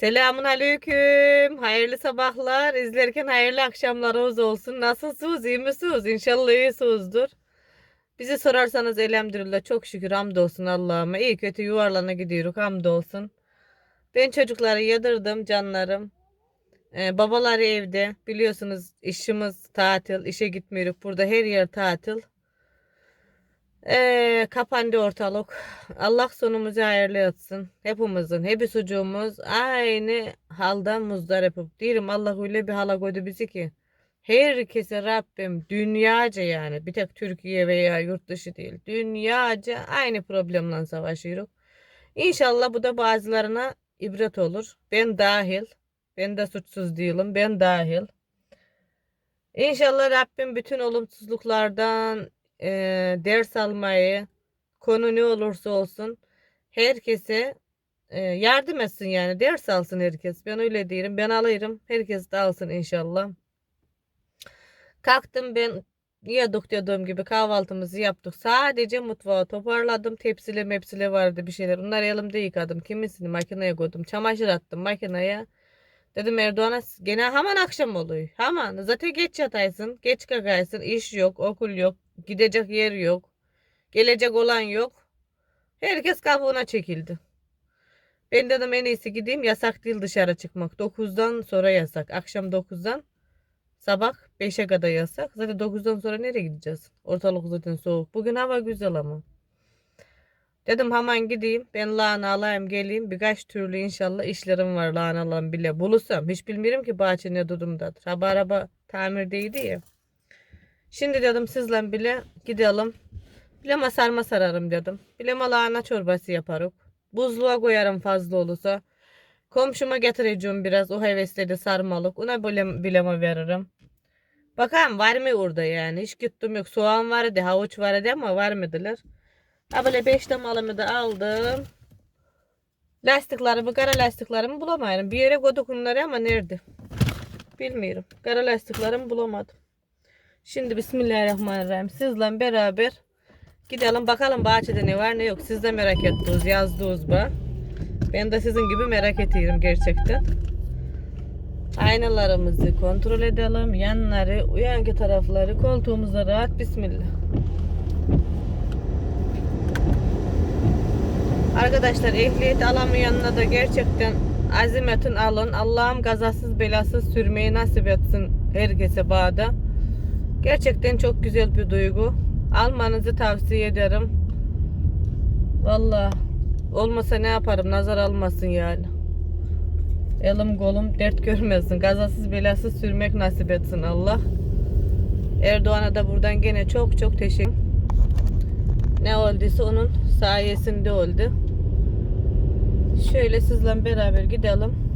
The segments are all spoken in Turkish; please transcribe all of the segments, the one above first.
Selamun aleyküm. Hayırlı sabahlar. İzlerken hayırlı akşamlarınız olsun. Nasılsınız? İyi misiniz? İnşallah iyisinizdir. Bizi sorarsanız elhamdülillah çok şükür hamdolsun Allah'ıma. İyi kötü yuvarlana gidiyoruz hamdolsun. Ben çocukları yadırdım canlarım. Ee, babaları evde. Biliyorsunuz işimiz tatil. İşe gitmiyoruz. Burada her yer tatil. Ee, kapandı ortalık. Allah sonumuzu hayırlı etsin. Hepimizin, hepsi çocuğumuz aynı halda muzdarip. Diyelim Allah öyle bir hala koydu bizi ki. Herkese Rabbim dünyaca yani bir tek Türkiye veya yurt dışı değil. Dünyaca aynı problemle savaşıyoruz. İnşallah bu da bazılarına ibret olur. Ben dahil. Ben de suçsuz değilim. Ben dahil. İnşallah Rabbim bütün olumsuzluklardan e, ders almayı, konu ne olursa olsun herkese e, yardım etsin yani. Ders alsın herkes. Ben öyle diyorum. Ben alırım. Herkes de alsın inşallah. Kalktım ben yedik dediğim gibi kahvaltımızı yaptık. Sadece mutfağı toparladım. Tepsile mepsile vardı bir şeyler. Onları elimde yıkadım. Kimisini makineye koydum. Çamaşır attım makineye. Dedim Erdoğan'a gene hemen akşam oluyor. Hemen. Zaten geç yataysın. Geç kalkaysın. iş yok. Okul yok. Gidecek yer yok. Gelecek olan yok. Herkes kabuğuna çekildi. Ben dedim en iyisi gideyim. Yasak değil dışarı çıkmak. 9'dan sonra yasak. Akşam 9'dan sabah 5'e kadar yasak. Zaten 9'dan sonra nereye gideceğiz? Ortalık zaten soğuk. Bugün hava güzel ama. Dedim hemen gideyim. Ben lahana alayım geleyim. Birkaç türlü inşallah işlerim var lahanalan bile. Bulursam. Hiç bilmiyorum ki bahçe ne durumdadır. Araba araba tamirdeydi ya. Şimdi dedim sizle bile gidelim. Bilema sarma sararım dedim. Bilema lahana çorbası yaparım. Buzluğa koyarım fazla olursa. Komşuma getireceğim biraz. O hevesledi sarmalık. Ona bile, bilema veririm. Bakalım var mı orada yani. Hiç gittim yok. Soğan vardı, havuç vardı ama var mıdılar? Ha böyle 5 malımı da aldım. Lastiklerimi, kara lastiklerimi bulamadım. Bir yere koyduk onları ama nerede? Bilmiyorum. Kara lastiklerimi bulamadım. Şimdi Bismillahirrahmanirrahim. Sizle beraber gidelim bakalım bahçede ne var ne yok. Siz de merak ettiniz, yazdınız bak. Ben de sizin gibi merak ediyorum gerçekten. Aynalarımızı kontrol edelim. Yanları, uyanki tarafları, koltuğumuzda rahat. Bismillah. Arkadaşlar ehliyet alamayanına da gerçekten azimetin alın. Allah'ım kazasız belasız sürmeyi nasip etsin herkese bağda. Gerçekten çok güzel bir duygu. Almanızı tavsiye ederim. Vallahi olmasa ne yaparım nazar almasın yani. Elim kolum dert görmesin. Kazasız belasız sürmek nasip etsin Allah. Erdoğan'a da buradan gene çok çok teşekkür ne olduysa onun sayesinde oldu. Şöyle sizle beraber gidelim.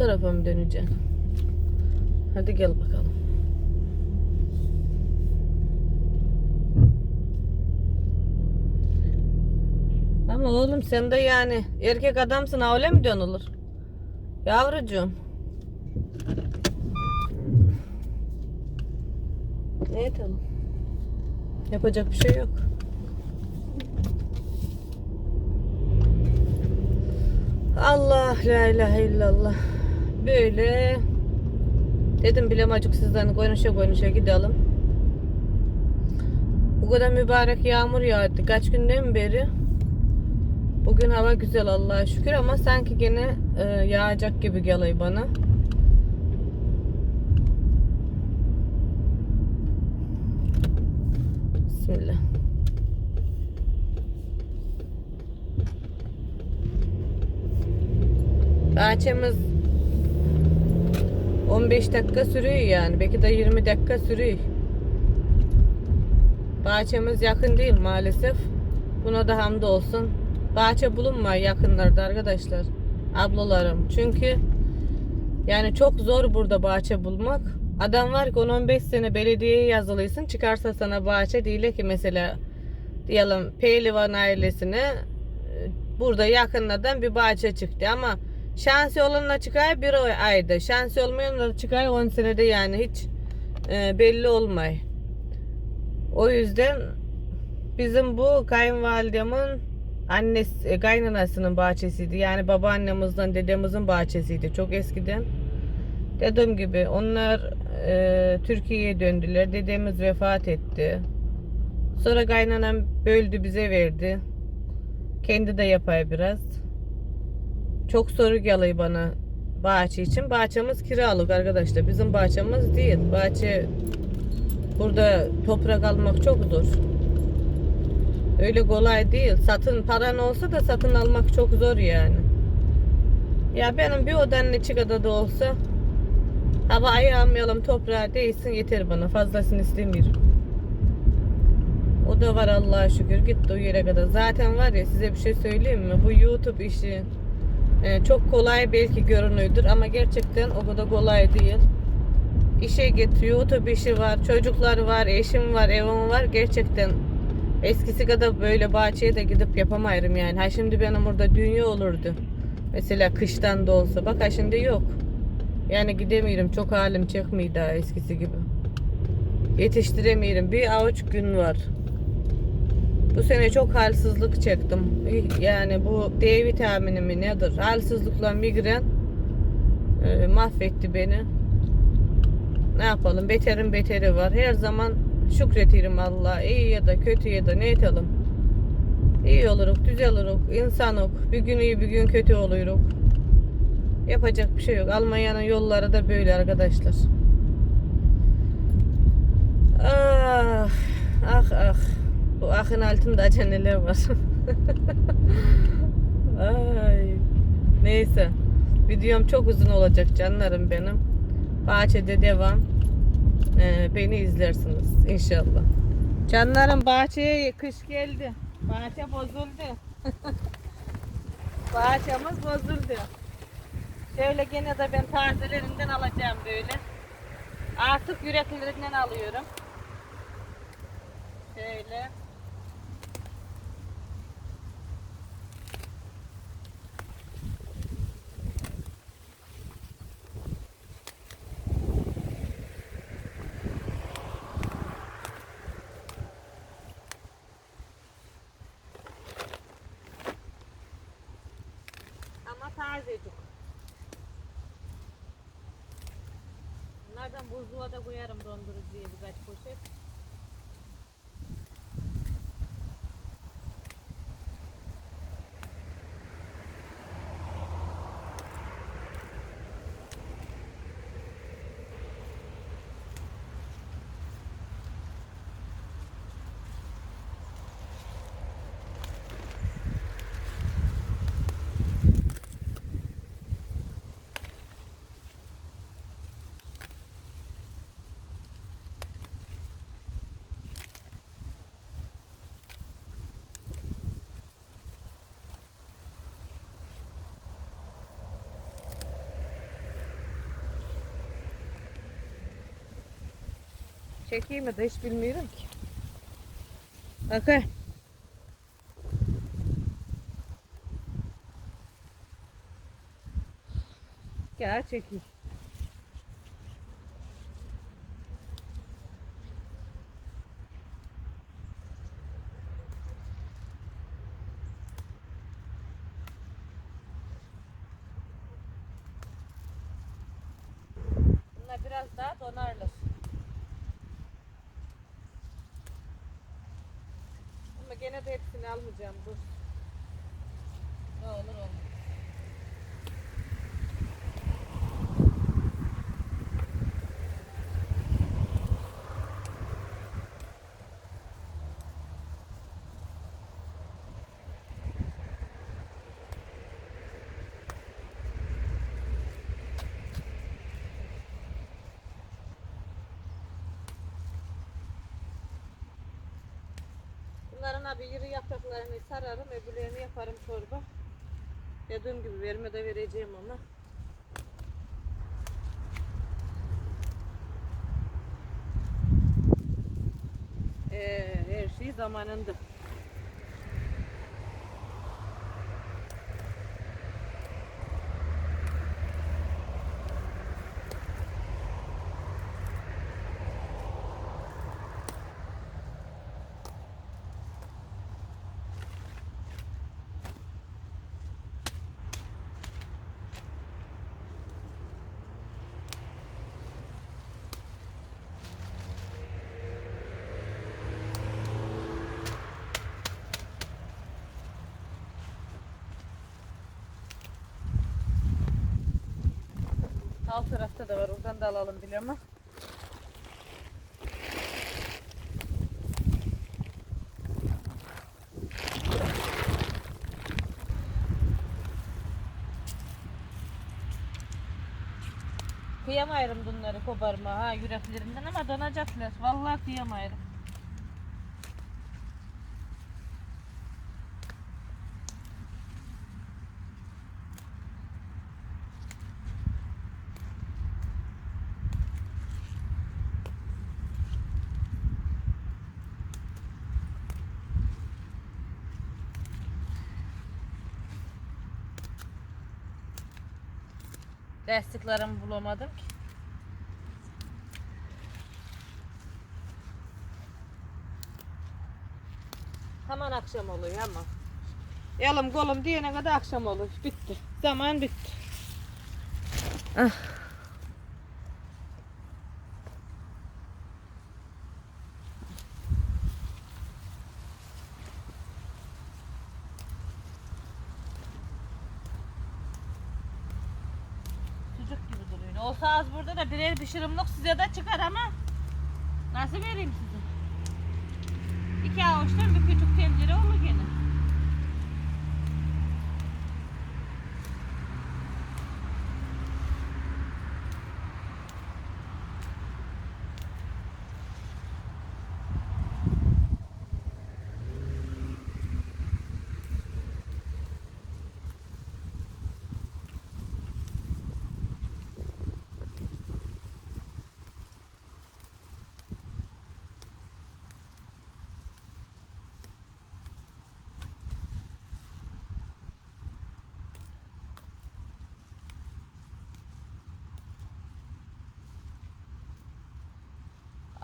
Tarafa mı döneceğim? Hadi gel bakalım. Ama oğlum sen de yani erkek adamsın ha öyle mi dönülür? Yavrucuğum. Ne yapalım? Yapacak bir şey yok. Allah la ilahe illallah. Böyle dedim bilemacık sizden konuşa konuşa gidelim. Bu kadar mübarek yağmur yağdı. Kaç günden beri. Bugün hava güzel Allah'a şükür ama sanki gene e, yağacak gibi geliyor bana. Bismillah. Bahçemiz 15 dakika sürüyor yani. Belki de 20 dakika sürüyor. Bahçemiz yakın değil maalesef. Buna da hamdolsun. Bahçe bulunmuyor yakınlarda arkadaşlar. Ablalarım. Çünkü yani çok zor burada bahçe bulmak. Adam var ki 10-15 sene belediyeye yazılıysın. Çıkarsa sana bahçe değil ki mesela diyelim Pehlivan ailesine e, burada yakınlardan bir bahçe çıktı ama şansı olanla çıkar bir ayda. Şansı olmayanla çıkar 10 senede yani hiç e, belli olmay. O yüzden bizim bu kayınvalidemin annesi, e, kaynanasının bahçesiydi. Yani babaannemizden, dedemizin bahçesiydi. Çok eskiden. Dediğim gibi onlar e, Türkiye'ye döndüler. Dedemiz vefat etti. Sonra kaynanam böldü bize verdi. Kendi de yapay biraz. Çok soru geliyor bana bahçe için. Bahçemiz kiralık arkadaşlar. Bizim bahçemiz değil. Bahçe burada toprak almak çok zor. Öyle kolay değil. Satın paran olsa da satın almak çok zor yani. Ya benim bir odanın içi kadar da olsa hava ayağım yalım toprağa değsin yeter bana. Fazlasını istemiyorum. O da var Allah'a şükür. Gitti o yere kadar. Zaten var ya size bir şey söyleyeyim mi? Bu YouTube işi e, çok kolay belki görünüyordur ama gerçekten o kadar kolay değil. İşe git, YouTube işi var, çocuklar var, eşim var, evim var. Gerçekten eskisi kadar böyle bahçeye de gidip yapamayırım yani. Ha şimdi benim orada dünya olurdu. Mesela kıştan da olsa. Bak ha şimdi yok. Yani gidemiyorum. Çok halim çekmiyor daha eskisi gibi. Yetiştiremiyorum. Bir avuç gün var. Bu sene çok halsizlik çektim. Yani bu D vitamini mi nedir? Halsizlikle migren e, mahvetti beni. Ne yapalım? Beterin beteri var. Her zaman şükretirim Allah'a. İyi ya da kötü ya da ne edelim. İyi oluruk, düzel oluruk, insanok. Bir gün iyi bir gün kötü oluruk. Yapacak bir şey yok. Almanya'nın yolları da böyle arkadaşlar. Ah, ah, ah. Bu ahın altında acaba neler var. Ay. Neyse. Videom çok uzun olacak canlarım benim. Bahçede devam. Ee, beni izlersiniz inşallah. Canlarım bahçeye kış geldi. Bahçe bozuldu. Bahçemiz bozuldu. Şöyle gene de ben tazelerinden alacağım böyle. Artık yüreklerinden alıyorum. Şöyle. Ama tazecik. Bunlardan buzluğa da koyarım dondurucuya birkaç poşet. Çekeyim mi de hiç bilmiyorum ki. Bakın. Gel çekeyim. Bunlar biraz daha donarlar. Ama gene de hepsini almayacağım dur. Ne olur olur. Bunların abi iri yapraklarını sararım, öbürlerini yaparım çorba. Dediğim gibi verme de vereceğim ama. Ee, her şey zamanında. Alt tarafta da var. Oradan da alalım biliyor musun? Kıyamayırım bunları koparma ha yüreklerinden ama donacaklar. Vallahi kıyamayırım. Lastiklerimi bulamadım ki. Hemen akşam oluyor ama. Yalım kolum diyene kadar akşam olur. Bitti. Zaman bitti. Ah. Çocuk gibi duruyor. Olsa az burada da birer pişirimlik size de çıkar ama nasıl vereyim size? İki avuçtan bir küçük tencere olur gene.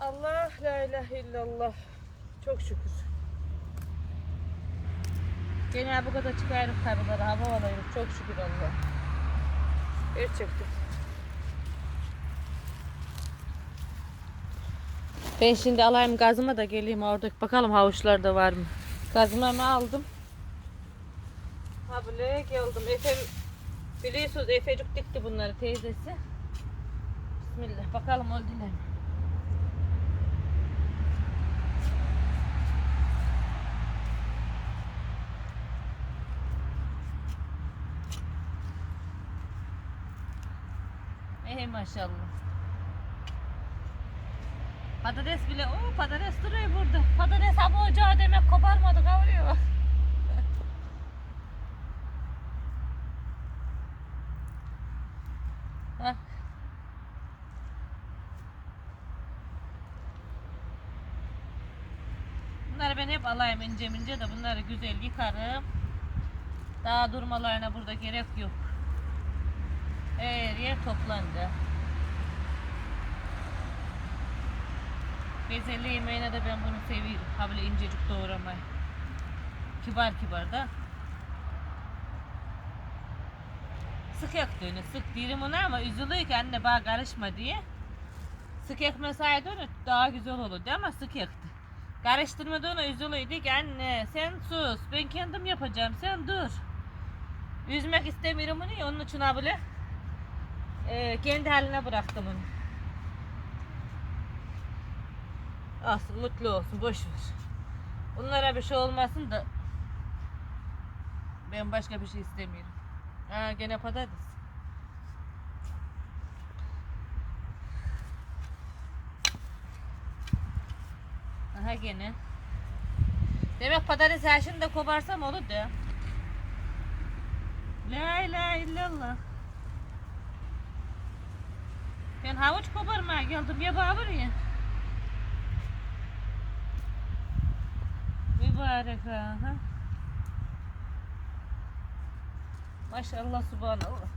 Allah la ilahe illallah. Çok şükür. Gene bu kadar çıkarıp karıları hava alayım. Çok şükür Allah. Gerçekten. Ben şimdi alayım gazıma da geleyim orada bakalım havuçlarda var mı? Gazımamı aldım. Ha böyle geldim. Efe biliyorsunuz Efecik dikti bunları teyzesi. Bismillah bakalım oldular mı? Ey maşallah. Patates bile, o patates duruyor burada. Patates hava ocağı demek koparmadı kavuruyor. Hah. Bunları ben hep alayım ince ince de bunları güzel yıkarım. Daha durmalarına burada gerek yok. Her toplandı. Bezelye yemeğine de ben bunu seviyorum. Ha incecik doğramayı. Kibar kibar da. Sık yaktığını sık diyelim ona ama üzülüyor ki anne bana karışma diye. Sık yakmasaydı onu daha güzel olurdu ama sık yaktı. Karıştırmadı ona üzülüyordu ki anne sen sus ben kendim yapacağım sen dur. Üzmek istemiyorum onu ya onun için ha ee, kendi haline bıraktım onu. Olsun, mutlu olsun, boş ver. Bunlara bir şey olmasın da ben başka bir şey istemiyorum. Ha, gene patates. Aha gene. Demek patates her şimdi de koparsam olur da. La ilahe illallah. Ben havuç koparmaya geldim ya babur ya. Mübarek ha. Maşallah subhanallah.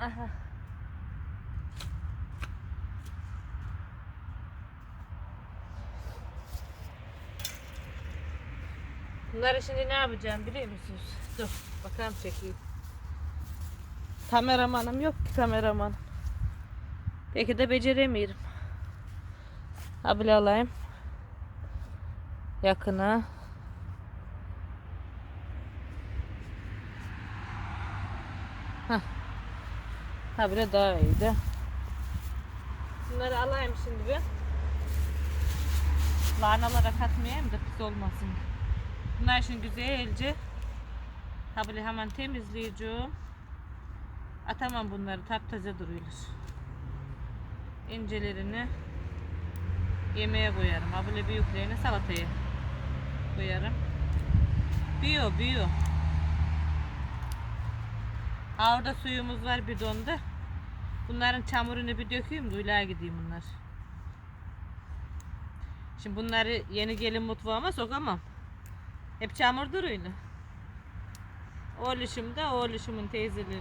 Aha. Bunları şimdi ne yapacağım biliyor musunuz? Dur bakalım çekeyim. Kameramanım yok ki kameraman. Peki de beceremiyorum. Ha bile alayım. Yakına. Hah. Ha bile daha iyiydi. Bunları alayım şimdi bir. Lahanalara katmayayım da pis olmasın. Bunlar şimdi güzelce ha böyle hemen temizleyeceğim. Atamam bunları taptaze duruyorlar. İncelerini yemeğe koyarım. Ha büyüklerini salataya koyarım. Büyüyor büyüyor. Ha suyumuz var bidonda. Bunların çamurunu bir dökeyim de gideyim bunlar. Şimdi bunları yeni gelin mutfağıma sokamam. Hep çamur duruyor. Oğluşum da oğluşumun teyzeleri.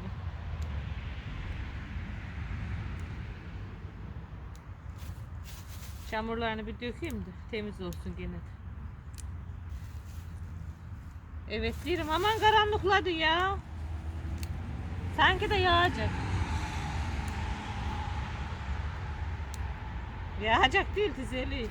Çamurlarını bir dökeyim de temiz olsun gene de. Evet diyorum aman karanlıkladı ya. Sanki de yağacak. Yağacak değil tizeli.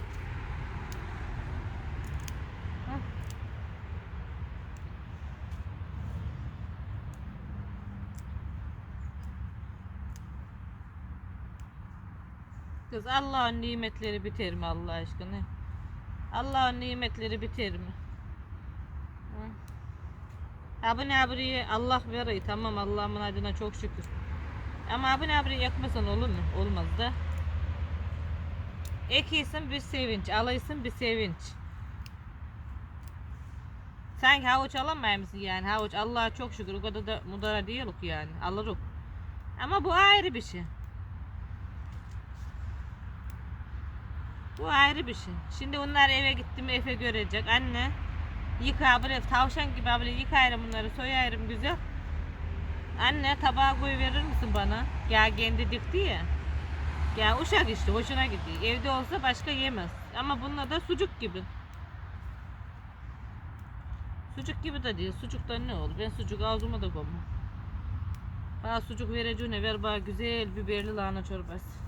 Kız Allah'ın nimetleri biter mi Allah aşkına? Allah'ın nimetleri biter mi? Hı? Abi ne buraya Allah veriyor tamam Allah'ımın adına çok şükür. Ama abi ne buraya yakmasan olur mu? Olmaz da. Ekiysin bir sevinç, alaysın bir sevinç. Sanki havuç alamayır mısın yani? Havuç Allah'a çok şükür o kadar da mudara değilik yani. Alırız. Ama bu ayrı bir şey. Bu ayrı bir şey. Şimdi onlar eve gitti mi Efe görecek. Anne yıka böyle tavşan gibi böyle yıkayırım bunları soyarım güzel. Anne tabağa koy verir misin bana? Ya kendi dikti ya. Ya uşak işte hoşuna gidiyor. Evde olsa başka yemez. Ama bununla da sucuk gibi. Sucuk gibi de değil. Sucuktan ne olur? Ben sucuk ağzıma da koymam. Bana sucuk vereceğine ver bana güzel biberli lahana çorbası.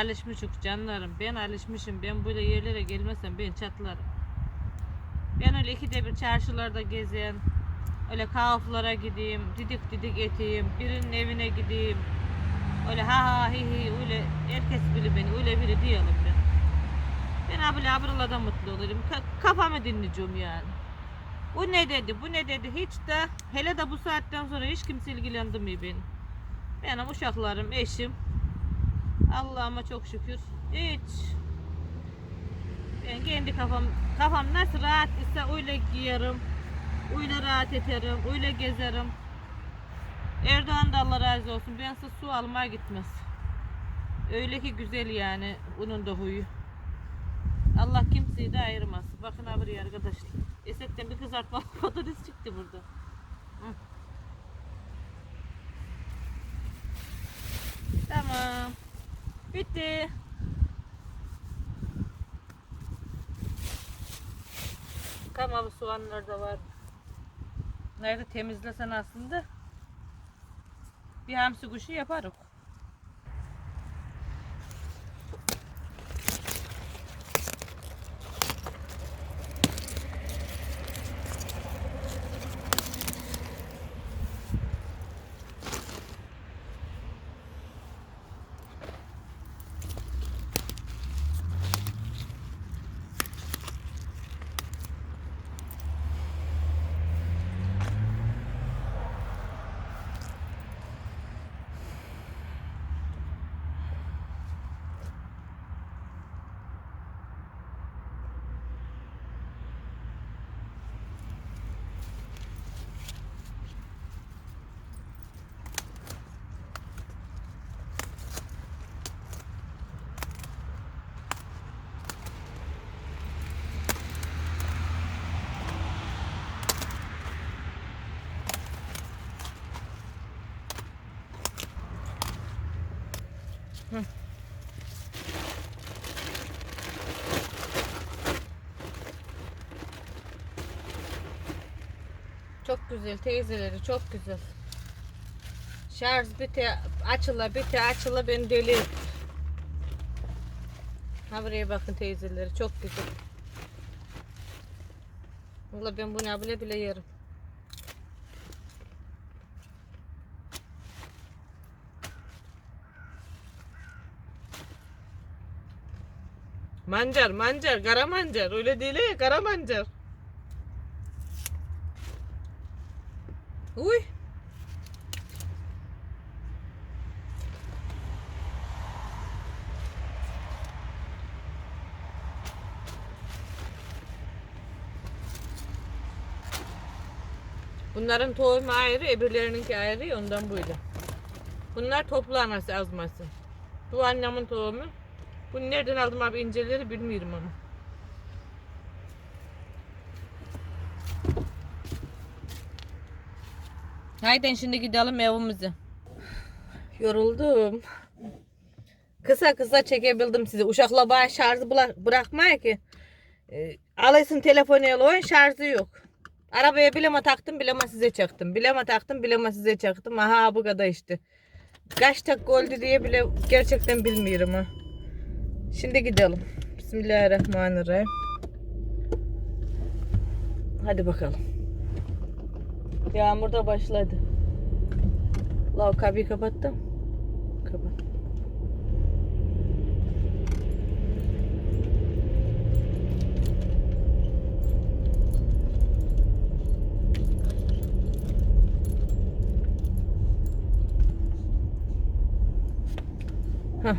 Alışmışız canlarım. Ben alışmışım. Ben böyle yerlere gelmesem ben çatlarım. Ben öyle ikide bir çarşılarda gezen, öyle kahaflara gideyim, didik didik eteyim, birinin evine gideyim. Öyle ha ha hi hi öyle herkes bilir beni öyle biri diyelim ben. Ben abile ablalarda mutlu olurum. Ka- kafamı dinleyeceğim yani. Bu ne dedi, bu ne dedi hiç de hele de bu saatten sonra hiç kimse ilgilendirmiyor beni. Benim uşaklarım, eşim, Allah'ıma çok şükür. Hiç. Ben kendi kafam kafam nasıl rahat ise öyle giyerim. Öyle rahat ederim. Öyle gezerim. Erdoğan da Allah razı olsun. Ben size su almaya gitmez. Öyle ki güzel yani. Onun da huyu. Allah kimseyi de ayırmasın. Bakın abi arkadaşlar. Esetten bir kızartma patates çıktı burada. Tamam. Bitti. Kamalı soğanlar da var. Nerede temizlesen aslında bir hamsi kuşu yaparız. Güzel teyzeleri çok güzel. Şarj bite açıla bite açıla beni deli. Ha buraya bakın teyzeleri çok güzel. Valla ben bunu bile bile yerim. Mancar mancar kara mancar öyle değil ya kara mancar. Uy. Bunların tohumu ayrı, öbürlerininki ayrı ondan buydu. Bunlar toplu anası azması. Bu annemin tohumu. Bunu nereden aldım abi inceleri bilmiyorum ama. Haydi şimdi gidelim evimize. Yoruldum. Kısa kısa çekebildim sizi. Uşakla bana şarjı bıra- bırakmaya ki. E, alırsın telefonu el oyun şarjı yok. Arabaya bileme taktım bileme size çaktım. Bileme taktım bileme size çaktım. Aha bu kadar işte. Kaç dakika oldu diye bile gerçekten bilmiyorum ha. Şimdi gidelim. Bismillahirrahmanirrahim. Hadi bakalım. Yağmur da başladı. Lav kapıyı kapattım. Kapat. Hah.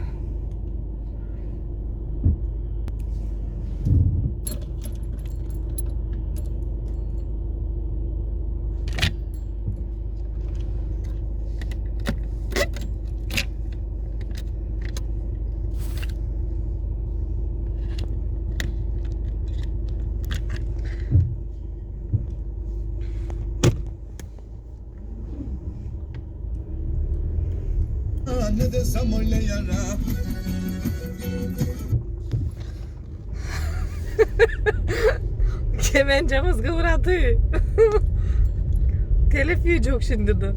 Ne desem öyle yara Kemencemiz kıvradı. Telef yiyecek şimdi de.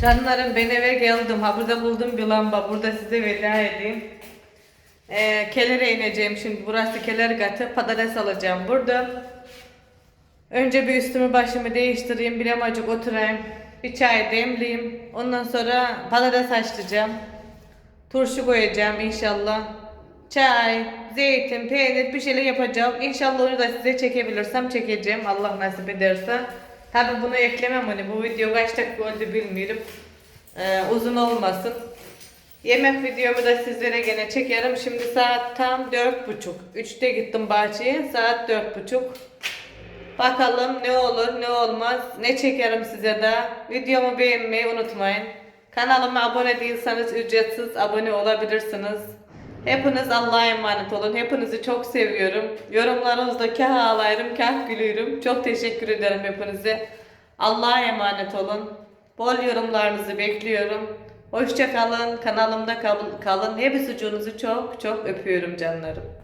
Canlarım ben eve geldim. Ha burada buldum bir lamba. Burada size veda edeyim. Ee, kelere ineceğim şimdi. Burası keler katı. Patates alacağım burada. Önce bir üstümü başımı değiştireyim, bir amacık oturayım, bir çay demleyeyim. Ondan sonra patates haşlayacağım. Turşu koyacağım inşallah. Çay, zeytin, peynir bir şeyler yapacağım. İnşallah onu da size çekebilirsem çekeceğim. Allah nasip ederse. Tabi bunu eklemem hani bu video kaç dakika oldu bilmiyorum. Ee, uzun olmasın. Yemek videomu da sizlere gene çekerim. Şimdi saat tam dört buçuk. Üçte gittim bahçeye. Saat dört buçuk. Bakalım ne olur ne olmaz. Ne çekerim size de. Videomu beğenmeyi unutmayın. Kanalıma abone değilseniz ücretsiz abone olabilirsiniz. Hepiniz Allah'a emanet olun. Hepinizi çok seviyorum. Yorumlarınızda kah ağlayırım kah gülüyorum. Çok teşekkür ederim hepinize. Allah'a emanet olun. Bol yorumlarınızı bekliyorum. Hoşça kalın. Kanalımda kal- kalın. Hepsi ucunuzu çok çok öpüyorum canlarım.